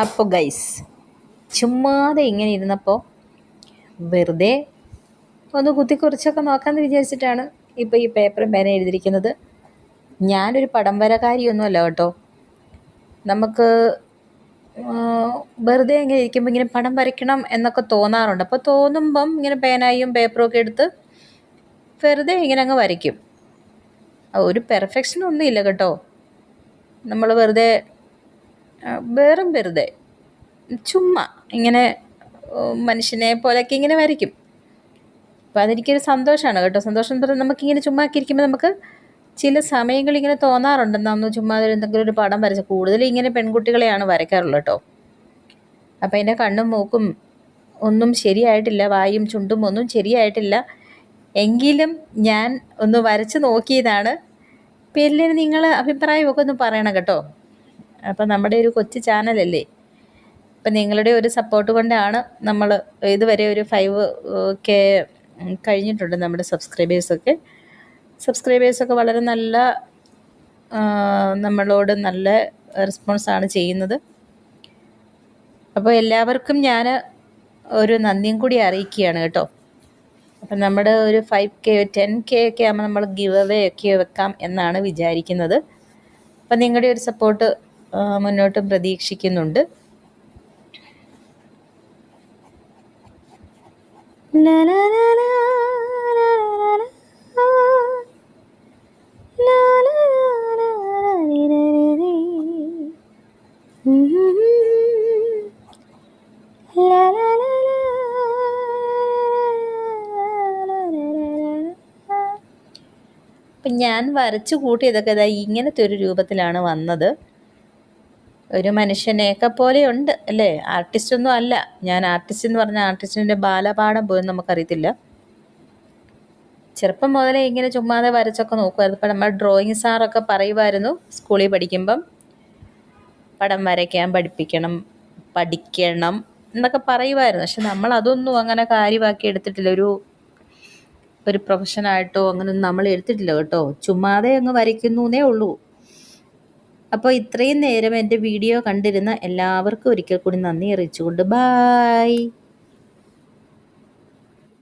അപ്പോൾ ഗൈസ് ചുമ്മാതെ ഇങ്ങനെ ഇരുന്നപ്പോൾ വെറുതെ ഒന്ന് കുത്തിക്കുറിച്ചൊക്കെ നോക്കാമെന്ന് വിചാരിച്ചിട്ടാണ് ഇപ്പോൾ ഈ പേപ്പറും പേന എഴുതിയിരിക്കുന്നത്. ഞാനൊരു പടം വരകാരിയൊന്നുമല്ല കേട്ടോ. നമുക്ക് വെറുതെ ഇങ്ങനെ ഇരിക്കുമ്പോൾ ഇങ്ങനെ പടം വരയ്ക്കണം എന്നൊക്കെ തോന്നാറുണ്ട്. അപ്പോൾ തോന്നുമ്പം ഇങ്ങനെ പേനായും പേപ്പറും ഒക്കെ എടുത്ത് വെറുതെ ഇങ്ങനെ അങ്ങ് വരയ്ക്കും. ഒരു പെർഫെക്ഷനൊന്നും ഇല്ല കേട്ടോ. നമ്മൾ വെറുതെ വെറും വെറുതെ. ചുമ്മാ ഇങ്ങനെ മനുഷ്യനെ പോലെയൊക്കെ ഇങ്ങനെ വരയ്ക്കും. അപ്പോൾ അതെനിക്കൊരു സന്തോഷമാണ് കേട്ടോ. സന്തോഷം എന്ന് പറഞ്ഞാൽ നമുക്കിങ്ങനെ ചുമ്മാ ആക്കിയിരിക്കുമ്പോൾ നമുക്ക് ചില സമയങ്ങളിൽ ഇങ്ങനെ തോന്നാറുണ്ട്. നമ്മൾ ചുമ്മാ എന്തെങ്കിലും ഒരു പടം വരച്ച. കൂടുതലും ഇങ്ങനെ പെൺകുട്ടികളെയാണ് വരയ്ക്കാറുള്ളത് കേട്ടോ. അപ്പോൾ എന്റെ കണ്ണും മൂക്കും ഒന്നും ശരിയായിട്ടില്ല. വായും ചുണ്ടും ഒന്നും ശരിയായിട്ടില്ല. എങ്കിലും ഞാൻ ഒന്ന് വരച്ച് നോക്കിയതാണ്. പേരിൽ നിങ്ങൾ അഭിപ്രായമൊക്കെ ഒന്ന് പറയണം കേട്ടോ. അപ്പോൾ നമ്മുടെ ഒരു കൊച്ചു ചാനലല്ലേ? അപ്പം നിങ്ങളുടെ ഒരു സപ്പോർട്ട് കൊണ്ടാണ് നമ്മൾ ഇതുവരെ ഒരു ഫൈവ് കെ കഴിഞ്ഞിട്ടുണ്ട് നമ്മുടെ സബ്സ്ക്രൈബേഴ്സൊക്കെ സബ്സ്ക്രൈബേഴ്സൊക്കെ വളരെ നല്ല നമ്മളോട് നല്ല റെസ്പോൺസാണ് ചെയ്യുന്നത്. അപ്പോൾ എല്ലാവർക്കും ഞാൻ ഒരു നന്ദിയും കൂടി അറിയിക്കുകയാണ് കേട്ടോ. അപ്പം നമ്മുടെ ഒരു ഫൈവ് കെ ടെൻ കെ ഒക്കെ ആകുമ്പോൾ നമ്മൾ ഗിവ് അവേ ഒക്കെ വെക്കാം എന്നാണ് വിചാരിക്കുന്നത്. അപ്പം നിങ്ങളുടെ ഒരു സപ്പോർട്ട് മുന്നോട്ട് പ്രതീക്ഷിക്കുന്നുണ്ട് ഞാൻ വരച്ചു കൂട്ടിയതൊക്കെ ഇതാ ഇങ്ങനത്തെ ഒരു രൂപത്തിലാണ് വന്നത് ഒരു മനുഷ്യനെയൊക്കെ പോലെയുണ്ട് അല്ലേ? ആർട്ടിസ്റ്റൊന്നും അല്ല. ഞാൻ ആർട്ടിസ്റ്റ് എന്ന് പറഞ്ഞ ആർട്ടിസ്റ്റിന്റെ ബാലപാഠം പോലും നമുക്കറിയത്തില്ല. ചെറുപ്പം മുതലേ ഇങ്ങനെ ചുമ്മാതെ വരച്ചൊക്കെ നോക്കുമായിരുന്നു ഇപ്പം നമ്മൾ ഡ്രോയിങ് സാറൊക്കെ പറയുമായിരുന്നു സ്കൂളിൽ പഠിക്കുമ്പം. പടം വരയ്ക്കാൻ പഠിപ്പിക്കണം പഠിക്കണം എന്നൊക്കെ പറയുമായിരുന്നു പക്ഷെ നമ്മൾ അതൊന്നും അങ്ങനെ കാര്യമാക്കി എടുത്തിട്ടില്ല. ഒരു ഒരു പ്രൊഫഷനായിട്ടോ അങ്ങനെ നമ്മൾ എടുത്തിട്ടില്ല കേട്ടോ. ചുമ്മാതെ അങ്ങ് വരയ്ക്കുന്നേ ഉള്ളൂ. അപ്പോൾ ഇത്രയും നേരം എന്റെ വീഡിയോ കണ്ടിരുന്ന എല്ലാവർക്കും ഒരിക്കൽ കൂടി നന്ദി അറിയിച്ചുകൊണ്ട് ബായ്